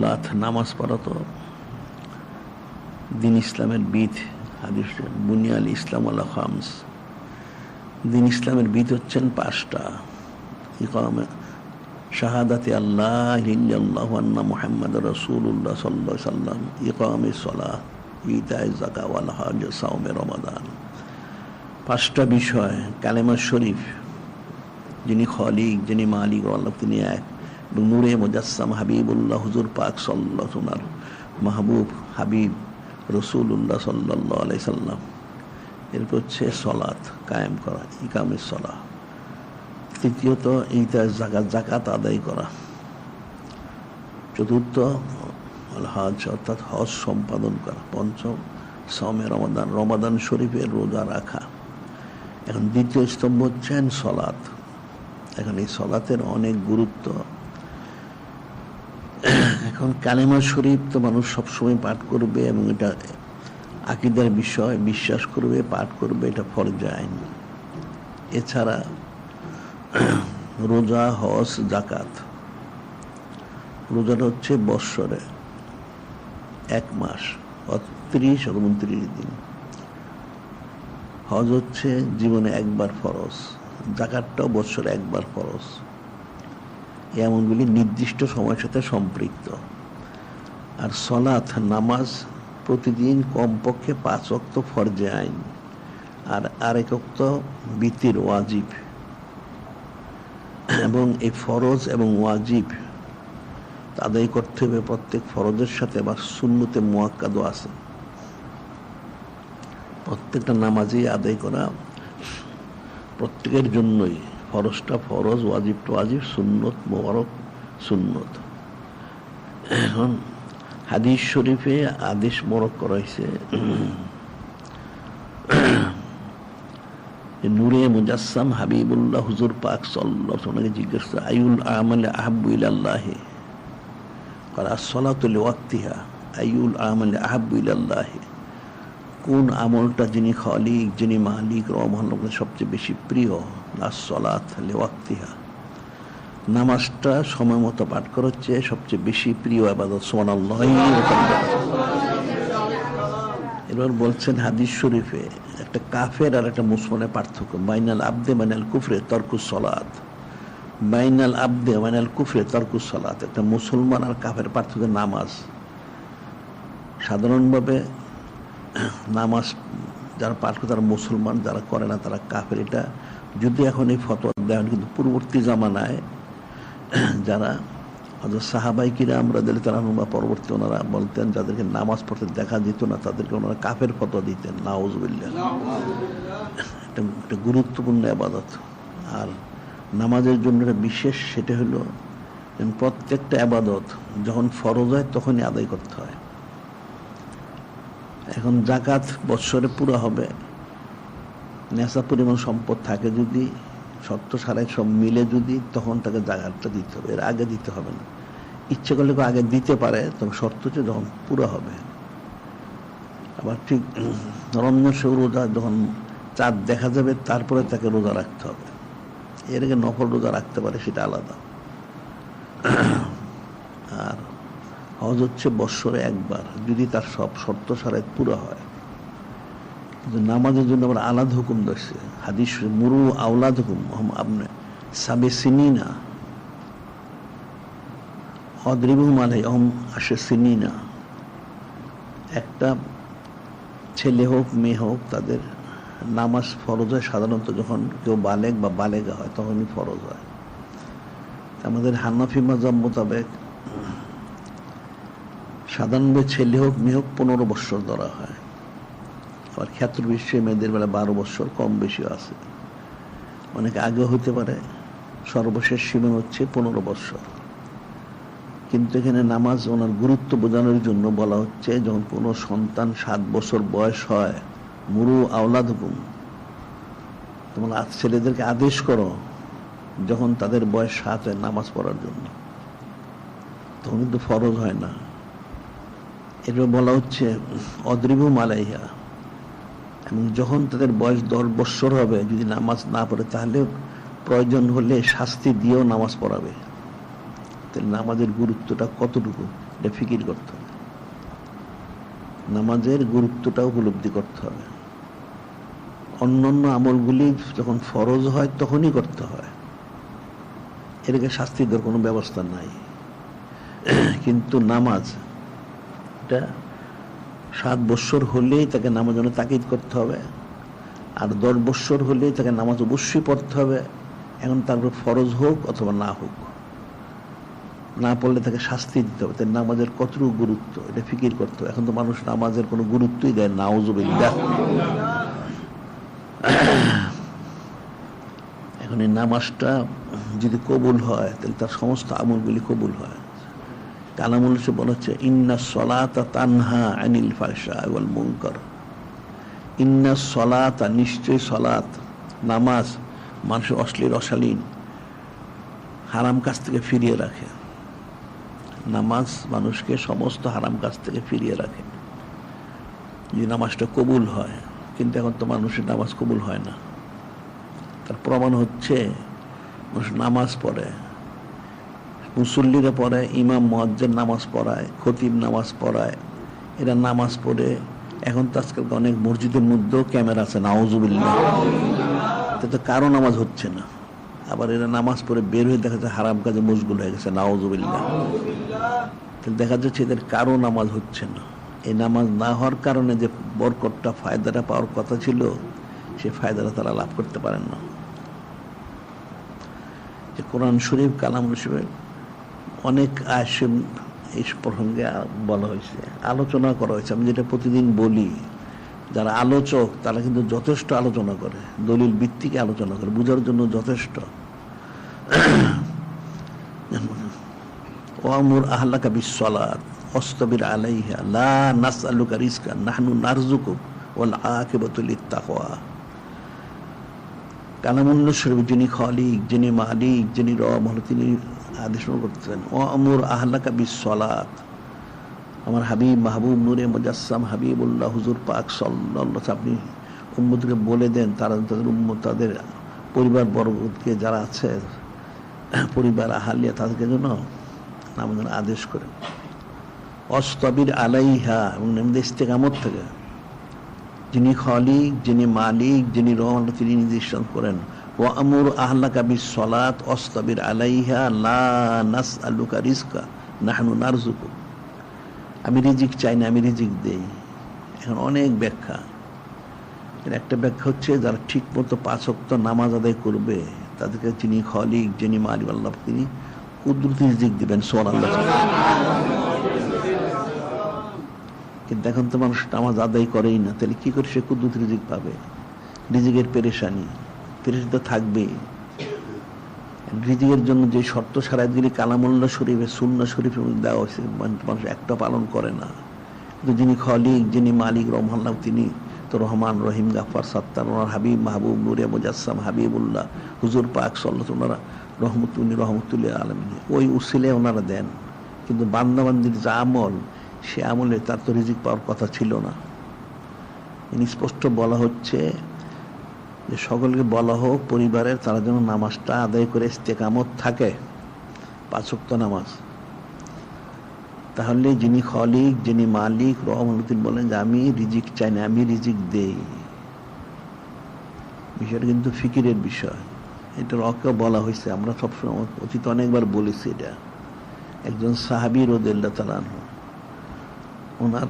সলাথ নামাজ পড়া তো দিন ইসলামের বিধ, হাদিস বুনিয়াল ইসলাম আল্লাহ খামস। দিন ইসলামের বিধ হচ্ছেন পাঁচটা। ইকামে শাহাদাতে আল্লাহ ইল্লাল্লাহ আন্না মুহাম্মদ রসুল্লাহ সাল্লাহ সাল্লাম, ইকামে সলাহ ইতায় জাকা হজ, সাওমে রমাদান। পাঁচটা বিষয়, কালেমা শরীফ, যিনি খলিক, যিনি মালিক, আল্লাহ তিনি এক। নূরে মুজাসসাম হাবিবুল্লাহ হুজুর পাক সাল্লাহ মাহবুব হাবিব রসুল্লাহ সাল্লাহ আলাই সাল্লাম এরপর হচ্ছে সলাৎ কায়েম করা ইকামের সলা তৃতীয়ত ইতা জাকাত জাকাত আদায় করা। চতুর্থ হজ অর্থাৎ হজ সম্পাদন করা। পঞ্চম সমে রমাদান রমাদান শরীফের রোজা রাখা। এখন দ্বিতীয় স্তম্ভ হচ্ছেন সলাৎ এখন এই সলাতের অনেক গুরুত্ব এখন কালেমা শরীফ তো মানুষ সবসময় পাঠ করবে এবং এটা আকিদার বিষয়, বিশ্বাস করবে, পাঠ করবে, এটা ফরজ আইন। এছাড়া রোজা, হজ জাকাত রোজাটা হচ্ছে বৎসরে এক মাস, ত্রিশ উনত্রিশ দিন। হজ হচ্ছে জীবনে একবার ফরজ জাকাতটাও বৎসরে একবার ফরজ। এমনগুলি নির্দিষ্ট সময়ের সাথে সম্পৃক্ত। আর সলাথ নামাজ প্রতিদিন কমপক্ষে পাঁচ অক্ত ফরজে আইন আর আরেক অক্ত বিতির ওয়াজিব। এবং এই ফরজ এবং ওয়াজিব আদায় করতে হবে প্রত্যেক ফরজের সাথে বা শূন্যতে মোয়াক্কাদও আছে। প্রত্যেকটা নামাজই আদায় করা প্রত্যেকের জন্যই। ফরজটা ফরজ ওয়াজিবটা ওয়াজিব, সুন্নত, মোবারক, সুন্নত। এখন হাদিস শরীফে আদেশ মোরক করা হয়েছে নূরে মুজাসসাম হাবিবুল্লাহ হুজুর পাক সাল্লাহ ওনাকে জিজ্ঞেস করে আইউল আমলে আহাব্বু ইলাল্লাহে? আর আসলাতুল ওয়াক্তিহা আইউল আমলে আহাব্বু ইলাল্লাহে? কোন আমলটা যিনি খালিক, যিনি মালিক রহমান সবচেয়ে বেশি প্রিয় আসলাত লেওয়াক্তিহা নামাজটা সময় মতো পাঠ করা হচ্ছে সবচেয়ে বেশি প্রিয় আবাদত এবার বলছেন হাদিস শরীফে একটা কাফের আর একটা মুসলমানের পার্থক্য মাইনাল আব্দে মাইনাল কুফরে তর্কুস সলাত। বাইনাল আব্দে মাইনাল কুফরে তর্কুস সলাত। একটা মুসলমান আর কাফের পার্থক্য নামাজ। সাধারণভাবে নামাজ যারা পাঠ করে তারা মুসলমান, যারা করে না, তারা কাফের। এটা যদি এখন এই ফতোয়া দেন কিন্তু পূর্ববর্তী জামানায় যারা হয়তো সাহাবাই কিরা আমরা দিলে তারা বা পরবর্তী ওনারা বলতেন, যাদেরকে নামাজ পড়তে দেখা যেত না, তাদেরকে ওনারা কাফের ফতোয়া দিতেন। নাউজবিল্লা এটা একটা গুরুত্বপূর্ণ আবাদত। আর নামাজের জন্য একটা বিশেষ সেটা হলো, প্রত্যেকটা আবাদত যখন ফরজ হয়, তখনই আদায় করতে হয়। এখন জাকাত বৎসরে পুরো হবে। নেশা পরিমাণ সম্পদ থাকে যদি সত্য সারাই সব মিলে যদি, তখন তাকে জাকাতটা দিতে হবে। এর আগে দিতে হবে না। ইচ্ছে করলে কেউ আগে দিতে পারে, তবে শর্ত হচ্ছে যখন পুরো হবে। আবার ঠিক, রমজান সে রোজা যখন চাঁদ দেখা যাবে, তারপরে তাকে রোজা রাখতে হবে। এর আগে নকল রোজা রাখতে পারে, সেটা আলাদা। হজ হচ্ছে বৎসরে একবার, যদি তার সব শর্ত সারায় পুরো হয়। কিন্তু নামাজের জন্য আবার আলাদা হুকুম দিচ্ছে হাদিস মুরু আওলাদ হুকুম আপনি সাবে সিনিনা। অদ্রিবু মানে অহম আসে সিনিনা। একটা ছেলে হোক, মেয়ে হোক, তাদের নামাজ ফরজ হয় সাধারণত যখন কেউ বালেক বা বালেগা হয়, তখনই ফরজ হয়। আমাদের হান্নাফি মাজাব মোতাবেক সাধারণভাবে ছেলে হোক, মেয়ে হোক, পনেরো বৎসর ধরা হয়। আবার ক্ষেত্র বিশ্বে মেয়েদের বেলা বারো বৎসর কম বেশি আছে। অনেক আগে হতে পারে, সর্বশেষ সীমা হচ্ছে পনেরো বৎসর। কিন্তু এখানে নামাজ ওনার গুরুত্ব বোঝানোর জন্য বলা হচ্ছে, যখন কোনো সন্তান সাত বছর বয়স হয়, মুরু আওলাদ হুকুম তোমরা ছেলেদেরকে আদেশ করো যখন তাদের বয়স সাত হয় নামাজ পড়ার জন্য। তখন কিন্তু ফরজ হয় না। এটা বলা হচ্ছে অদ্রিবু মালাইহা এবং যখন তাদের বয়স দশ বৎসর হবে, যদি নামাজ না পড়ে, তাহলে প্রয়োজন হলে শাস্তি দিয়েও নামাজ পড়াবে। তাহলে নামাজের গুরুত্বটা কতটুকু? এটা ফিকির করতে হবে। নামাজের গুরুত্বটা উপলব্ধি করতে হবে। অন্যান্য আমলগুলি যখন ফরজ হয়, তখনই করতে হয়। এটাকে শাস্তি দেওয়ার কোনো ব্যবস্থা নাই। কিন্তু নামাজ এটা সাত বৎসর হলেই তাকে নামাজ জন্য তাকিদ করতে হবে। আর দশ বৎসর হলেই তাকে নামাজ অবশ্যই পড়তে হবে। এখন তার উপর ফরজ হোক অথবা না হোক। না পড়লে তাকে শাস্তি দিতে হবে। তাই নামাজের কতটুকু গুরুত্ব? এটা ফিকির করতে হবে। এখন তো মানুষ নামাজের কোনো গুরুত্বই দেয় না। ওজবিল্লাহ এখন এই নামাজটা যদি কবুল হয়, তাহলে তার সমস্ত আমলগুলি কবুল হয়। কালামুল সে বলা হচ্ছে, ইন্না সলাতা তানহা আনিল ফাশা ওয়াল মুনকার। ইন্না সলাতা, নিশ্চয় সলাত, নামাজ মানুষের অশ্লীল, অশালীন, হারাম কাজ থেকে ফিরিয়ে রাখে। নামাজ মানুষকে সমস্ত হারাম কাজ থেকে ফিরিয়ে রাখে। যে নামাজটা কবুল হয়, কিন্তু এখন তো মানুষের নামাজ কবুল হয় না। তার প্রমাণ হচ্ছে, মানুষ নামাজ পড়ে মুসল্লিরা পড়ে ইমাম মহাজ্জের নামাজ পড়ায়, খতিব নামাজ পড়ায়। এরা নামাজ পড়ে, এখন তো আজকাল অনেক মসজিদের মধ্যেও ক্যামেরা আছে নাওজুবিল্লা তো কারও নামাজ হচ্ছে না। আবার এরা নামাজ পড়ে বের হয়ে দেখা যাচ্ছে হারাম কাজে মশগুল হয়ে গেছে নাওজুবিল্লা তাহলে দেখা যাচ্ছে এদের কারও নামাজ হচ্ছে না। এই নামাজ না হওয়ার কারণে যে বরকটটা ফায়দাটা পাওয়ার কথা ছিল, সে ফায়দাটা তারা লাভ করতে পারেন না। যে কোরআন শরীফ, কালাম শরীফ অনেক আয়সেম এই প্রসঙ্গে বলা হয়েছে, আলোচনা করা হয়েছে। আমি যেটা প্রতিদিন বলি, যারা আলোচক, তারা কিন্তু যথেষ্ট আলোচনা করে, দলিল ভিত্তিকে আলোচনা করে, বোঝার জন্য যথেষ্ট। ওয়ামুর আহলাকা বিশ্বলাত অস্তবির আলাইহা, লা নাস নাসআলুকা রিজকা নাহনু নারজুকুক ওয়াল আকিবাতু লিত্তাকওয়া। কালামুল্ল শরীফ যিনি খালিক, যিনি মালিক, যিনি রব হলো তিনি আদেশ করতেছেন ও আমর আহলাকা বিশ্বলাত আমার হাবিব মাহবুব নূরে মুজাসসাম হাবিবুল্লাহ হুজুর পাক সাল্লাল্লাহু আপনি উম্মতকে বলে দেন, তারা তাদের উম্মত, তাদের পরিবার বর্গকে যারা আছে, পরিবার আহালিয়া, তাদেরকে জন্য আমাদের আদেশ করে। অস্তবির আলাইহা এবং নেমদের ইস্তেকামত থেকে যিনি খলিক, যিনি মালিক, যিনি রহমান, তিনি নির্দেশন করেন আমি রিজিক চাই না, আমি রিজিক দেই। এখন অনেক ব্যাখ্যা। একটা ব্যাখ্যা হচ্ছে, যারা ঠিক মতো পাঁচক্ত নামাজ আদায় করবে, তাদেরকে যিনি খলিক, যিনি মালিক, আল্লাহ তিনি কুদরতি রিজিক দিবেন সোয়াল আল্লাহ কিন্তু এখন তো মানুষ নামাজ আদায় করেই না, তাহলে কি করে সে কুদ্দুত রিজিক পাবে? রিজিকের পেরেশানি। পেরেশানি তো থাকবেই। রিজিকের জন্য যে শর্ত সারাদিনই কালামুল্লা শরীফে শরীফের মধ্যে দেওয়া হয়েছে, মানুষ একটা পালন করে না। কিন্তু যিনি খলিক, যিনি মালিক রহমান তিনি তো রহমান, রহিম গাফার সত্তার, ওনার হাবিব, মাহবুব, নুরিয়া, মুজাসসাম, হাবিবুল্লাহ, হুজুর পাক সাল্লাহ ওনারা রহমতুল্লি রহমতুল্লাহ আলমিনী। ওই উসিলে ওনারা দেন। কিন্তু বান্দাবান্দির যা আমল, সে আমলে তার তো রিজিক পাওয়ার কথা ছিল না। স্পষ্ট বলা হচ্ছে যে সকলকে বলা হোক, পরিবারের তারা যেন নামাজটা আদায় করে ইস্তেকামত থাকে পাঁচক্ত নামাজ। তাহলে যিনি খলিক, যিনি মালিক, রহমতুল বলেন যে, আমি রিজিক চাই না, আমি রিজিক দেই। বিষয়টা কিন্তু ফিকিরের বিষয়। এটা রকে বলা হয়েছে, আমরা সবসময় অতীত অনেকবার বলেছি এটা। একজন সাহাবি রোদেল্লা তালান ওনার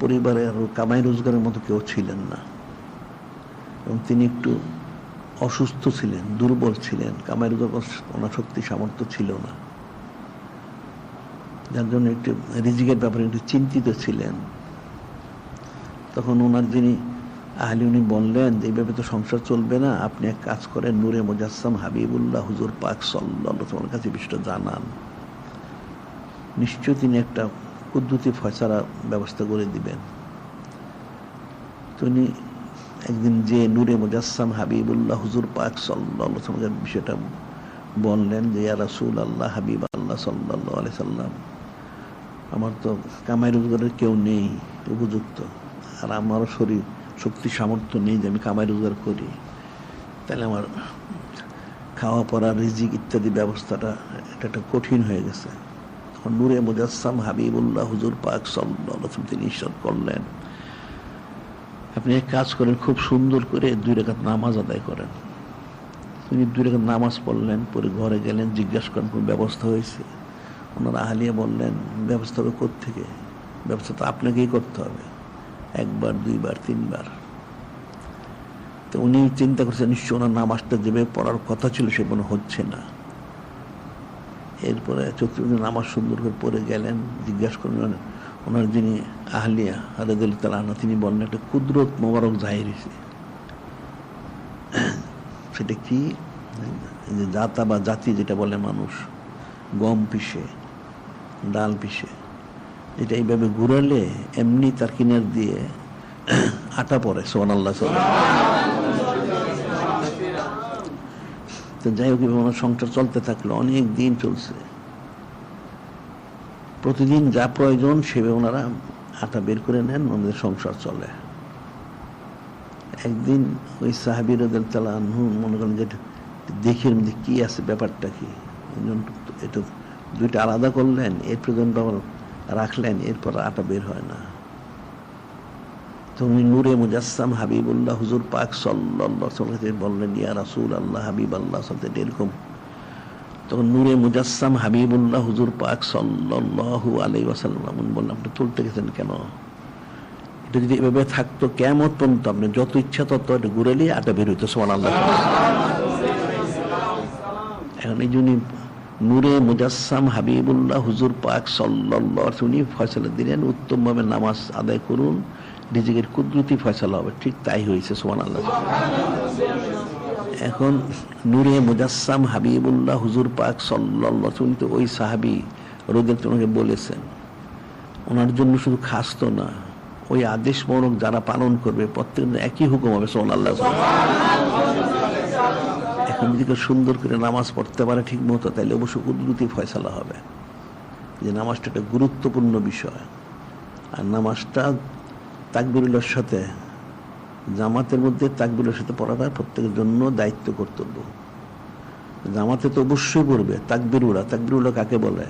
পরিবারে কামাই রোজগারের মতো কেউ ছিলেন না। এবং তিনি একটু অসুস্থ ছিলেন, দুর্বল ছিলেন রোজগার ওনার শক্তি সামর্থ্য ছিল না। যার জন্য একটু রিজিকের ব্যাপারে একটু চিন্তিত ছিলেন। তখন ওনার যিনি আহলি, উনি বললেন যে, এইভাবে তো সংসার চলবে না। আপনি এক কাজ করেন, নূরে মুজাসসাম হাবিবুল্লাহ হুজুর পাক তোমার কাছে বিষয়টা জানান। নিশ্চয় তিনি একটা পদ্ধতি ফয়সারা ব্যবস্থা করে দিবেন। তিনি একদিন যে নূরে মুজাসসাম হাবিবুল্লাহ হুজুর পাক সাল্লাহ বিষয়টা বললেন যে, ইয়া রাসুল আল্লাহ হাবিব আল্লাহ সাল্লাহ আলি সাল্লাম আমার তো কামাই রোজগারের কেউ নেই, উপযুক্ত। আর আমারও শরীর, শক্তি, সামর্থ্য নেই যে আমি কামাই রোজগার করি। তাহলে আমার খাওয়া পড়া, রিজিক ইত্যাদি ব্যবস্থাটা এটা একটা কঠিন হয়ে গেছে। নূরে মুজাসসাম হাবিবুল্লাহ হুজুর পাক সাল্লাহ তিনি ঈশ্বর করলেন। আপনি এক কাজ করেন, খুব সুন্দর করে দুই রেখাত নামাজ আদায় করেন। তিনি দুই রেখাত নামাজ পড়লেন, পরে ঘরে গেলেন, জিজ্ঞাসা করেন, কোন ব্যবস্থা হয়েছে? ওনারা আহলিয়া বললেন, ব্যবস্থা হবে থেকে ব্যবস্থা তো আপনাকেই করতে হবে। একবার, দুইবার, তিনবার। তো উনি চিন্তা করছেন নিশ্চয় ওনার নামাজটা যেভাবে পড়ার কথা ছিল সে মনে হচ্ছে না। এরপরে চতুর্দিন নামাজ সুন্দর করে পড়ে গেলেন, জিজ্ঞাসা করলেন ওনার যিনি আহলিয়া আলাদুল তালানা তিনি বললেন একটা কুদরত মোবারক জাহির হয়েছে। সেটা কি? যে জাতা বা জাতি যেটা বলে মানুষ, গম পিষে, ডাল পিষে, এটা এইভাবে ঘুরালে এমনি তার কিনার দিয়ে আটা পরে সোহান আল্লাহ তো যাই হোক সংসার চলতে থাকল, অনেক দিন চলছে। প্রতিদিন যা প্রয়োজন সেভাবে ওনারা আটা বের করে নেন, ওনাদের সংসার চলে। একদিন ওই সাহাবির মনে করেন যে দেখে মধ্যে কি আছে, ব্যাপারটা কি? এটা দুইটা আলাদা করলেন, এর পর্যন্ত আবার রাখলেন, এরপর আটা বের হয় না। তো উনি নূরে মুজাসসাম হাবিবুল্লাহ হুজুর পাক সাল্লাহ বললেন, ইয়া রাসুল আল্লাহ হাবিব আল্লাহ এরকম তখন নূরে মুজাসসাম হাবিবুল্লাহ হুজুর পাক সাল্লাহু আলাই ওয়াসাল্লাম বললেন, আপনি তুলতে গেছেন কেন? এটা যদি এভাবে থাকতো কেমন পর্যন্ত আপনি যত ইচ্ছা তত এটা ঘুরেলি আটা বের হইতো সোমান আল্লাহ এখন এই জন্য নূরে মুজাসসাম হাবিবুল্লাহ হুজুর পাক সাল্লাহ উনি ফয়সলা দিলেন, উত্তমভাবে নামাজ আদায় করুন নিজেদের কুদরতি ফয়সলা হবে। ঠিক তাই হয়েছে সোমান আল্লাহ এখন নূরে মুজাসসাম হাবিবুল্লাহ হুজুর পাক সাল্লাহ ওই সাহাবি রোদের তোমাকে বলেছেন। ওনার জন্য শুধু খাস তো না, ওই আদেশ মরক যারা পালন করবে প্রত্যেক একই হুকুম হবে সোমান আল্লাহ এখন যদি কেউ সুন্দর করে নামাজ পড়তে পারে ঠিক মতো, তাহলে অবশ্য কুদরতি ফয়সালা হবে। যে নামাজটা একটা গুরুত্বপূর্ণ বিষয়। আর নামাজটা তাকবিরুল্লার সাথে জামাতের মধ্যে তাকবিরের সাথে পড়াটা প্রত্যেকের জন্য দায়িত্ব কর্তব্য। জামাতে তো অবশ্যই পড়বে, তাকবিরুলা তাকবিরুলা কাকে বলে?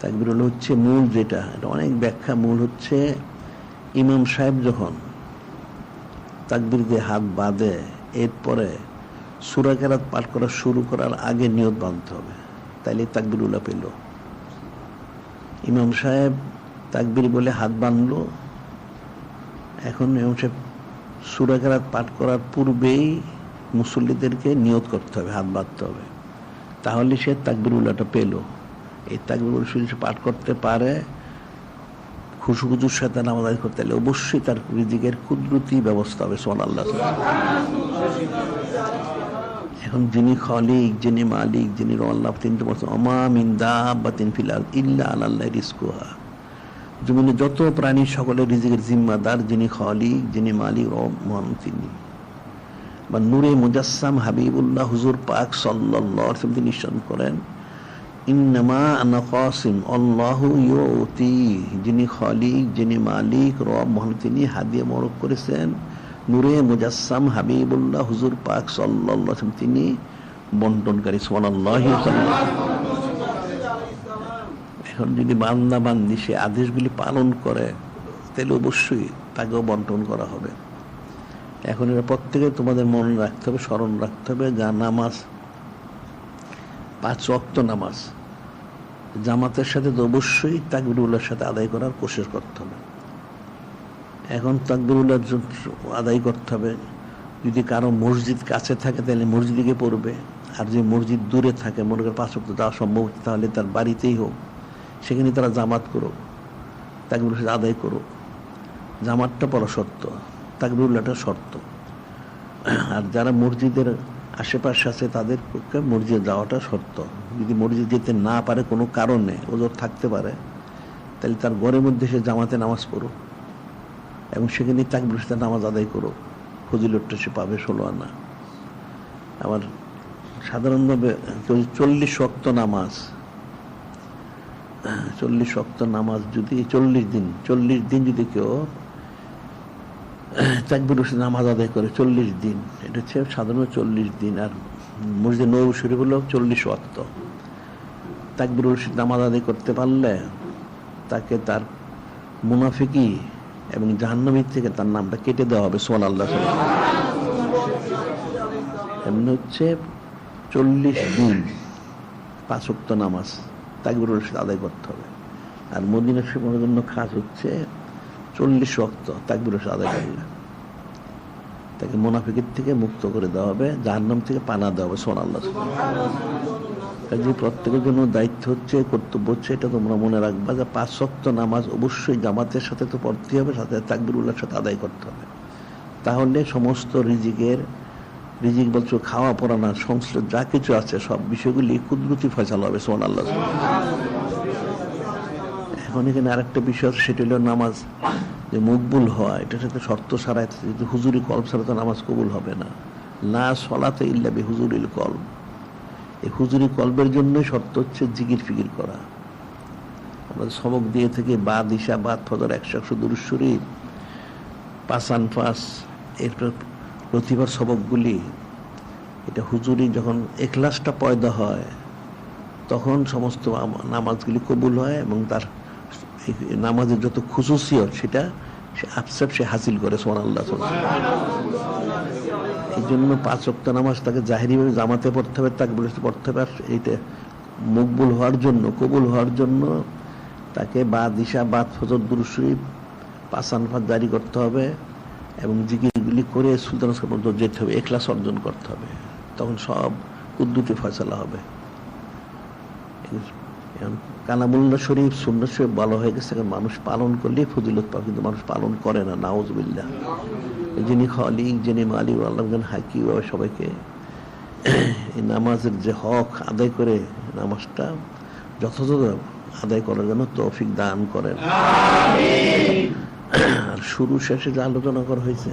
তাকবিরুলা হচ্ছে মূল যেটা, এটা অনেক ব্যাখ্যা। মূল হচ্ছে ইমাম সাহেব যখন তাকবির দিয়ে হাত বাঁধে, এরপরে সুরাকেরাত পাঠ করা শুরু করার আগে নিয়ত বাঁধতে হবে। তাইলে তাকবিরুল্লাহ পেল। ইমাম সাহেব তাকবির বলে হাত বাঁধলো এখন ইমাম সাহেব সুরাকেরাত পাঠ করার পূর্বেই মুসল্লিদেরকে নিয়ত করতে হবে, হাত বাঁধতে হবে। তাহলে সে তাকবিরুল্লাহটা পেল। এই তাকবির সে পাঠ করতে পারে, খুশু খুশুর সাথে নামাজ করতে হলে অবশ্যই তার রিজিকের কুদরতি ব্যবস্থা হবে সোমান আল্লাহ এখন যিনি খলিক, যিনি মালিক, যিনি রল্লাহ তিনি তো বলছেন অমা মিন্দা বা তিন ফিলাল ইল্লা আল্লাহ রিস্কুহা জমিনে যত প্রাণী সকলের রিজিকের জিম্মাদার, যিনি খলিক যিনি মালিক রহমান তিনি। বা নূরে মুজাসসাম হাবিবুল্লাহ হুজুর পাক সাল্লাহ তিনি নিঃসন করেন, ইন্নামা আনা কাসিম, আল্লাহু যিনি খালিক যিনি মালিক, রব মহান তিনি হাদিয়া মরক করেছেন। নূরে মুজাসসাম হাবিবুল্লাহ হুজুর পাক সাল্লাল্লাহু তিনি বন্টনকারী, সুবহানাল্লাহি এখন যদি বান্দা বান্দি সে আদেশগুলি পালন করে, তাহলে অবশ্যই তাকেও বন্টন করা হবে। এখন এরা প্রত্যেকে তোমাদের মনে রাখতে হবে, স্মরণ রাখতে হবে, যা নামাজ, পাঁচ অক্ত নামাজ, জামাতের সাথে তো অবশ্যই তাকবিরুল্লাহর সাথে আদায় করার কোশিশ করতে হবে। এখন তাকবিরুল্লাহ আদায় করতে হবে। যদি কারও মসজিদ কাছে থাকে, তাহলে মসজিদে পড়বে। আর যে মসজিদ দূরে থাকে, মনে করে পাঁচ অক্ত যাওয়া সম্ভব, তাহলে তার বাড়িতেই হোক। সেখানে তারা জামাত করো তাকবির আদায় করো জামাতটা পড়া শর্ত তাকবিরুল্লাহটা শর্ত। আর যারা মসজিদের আশেপাশে আছে তাদের পক্ষে মসজিদে যাওয়াটা শর্ত। যদি মসজিদ যেতে না পারে কোনো কারণে, ওজোর থাকতে পারে, তাহলে তার ঘরের মধ্যে সে জামাতে নামাজ পড়ো এবং সেখানে তাকবির সাথে নামাজ আদায় করো ফজিলতটা সে পাবে ষোলো আনা। আবার সাধারণভাবে চল্লিশ শক্ত নামাজ চল্লিশ শক্ত নামাজ যদি, চল্লিশ দিন চল্লিশ দিন যদি কেউ তাকবির হোসেন নামাজ আদায় করে, চল্লিশ দিন, এটা হচ্ছে সাধারণত চল্লিশ দিন, আর মসজিদ নৌ শরীফ হলো চল্লিশ ওয়াক্ত। তাকবিরুল নামাজ আদায় করতে পারলে তাকে তার মুনাফিকি এবং জাহান্নামীর থেকে তার নামটা কেটে দেওয়া হবে সোহান আল্লাহ এমনি হচ্ছে চল্লিশ দিন পাঁচক্ত নামাজ। তাকবিরুল রশিদ আদায় করতে হবে। আর মদিনা শরীফের জন্য খাস হচ্ছে চল্লিশ রক্ত তাকবিরুল রশিদ আদায় করলে। তাকে মোনাফিকের থেকে মুক্ত করে দেওয়া হবে, জাহান্নাম থেকে পানা দেওয়া হবে সোহান আল্লাহ কাজে প্রত্যেকের জন্য দায়িত্ব হচ্ছে, কর্তব্য হচ্ছে, এটা তোমরা মনে রাখবা যে পাঁচ শক্ত নামাজ অবশ্যই জামাতের সাথে তো পড়তেই হবে, সাথে তাকবির উল্লার সাথে আদায় করতে হবে। তাহলে সমস্ত রিজিকের রিজিক বলছো, খাওয়া পড়া না সংশ্লিষ্ট যা কিছু আছে, সব বিষয়গুলি কুদরতি ফয়সালা হবে সোহান আল্লাহ এখন এখানে আরেকটা বিষয় আছে, সেটা হলো নামাজ যে মকবুল হওয়া, এটার সাথে শর্ত সারাই যদি হুজুরি কলম ছাড়া তো নামাজ কবুল হবে না। না সলাতে ইল্লা বি হুজুরিল কলম এই হুজুরি কলবের জন্যই শর্ত হচ্ছে জিগির ফিকির করা। আমরা সবক দিয়ে থেকে বা দিশা বাদ ফদর একশো একশো দুরুশ্বরী পাসান পাস এরপর প্রতিভার সবকগুলি এটা হুজুরি যখন এখলাসটা পয়দা হয়, তখন সমস্ত নামাজগুলি কবুল হয় এবং তার নামাজের যত খুশুসিয়ত সেটা সে আপসেট সে হাসিল করে সোমান আল্লাহ এই জন্য পাঁচ ওয়াক্ত নামাজ তাকে জাহেরিভাবে জামাতে পড়তে হবে তাকে বলে পড়তে হবে, আর এইটা মকবুল হওয়ার জন্য, কবুল হওয়ার জন্য তাকে বা দিশা বাদ ফজর দুরুশ্রী পাসান ফাঁদ জারি করতে হবে এবং জিকিরগুলি করে সুলতান পর্যন্ত যেতে হবে এখলাস অর্জন করতে হবে। তখন সব কুদ্দুতি ফয়সলা হবে। কালামুল্লা শরীফ, সুন্নত শরীফ ভালো হয়ে গেছে মানুষ পালন করলে ফজিলত পাবে, কিন্তু মানুষ পালন করে না, নাউজবিল্লাহ। যিনি খালিক, যিনি মালিক, আল্লাহ হাকি সবাইকে। এই নামাজের যে হক আদায় করে নামাজটা যথাযথ আদায় করার জন্য তৌফিক দান করেন। শুরু শেষে যে আলোচনা করা হয়েছে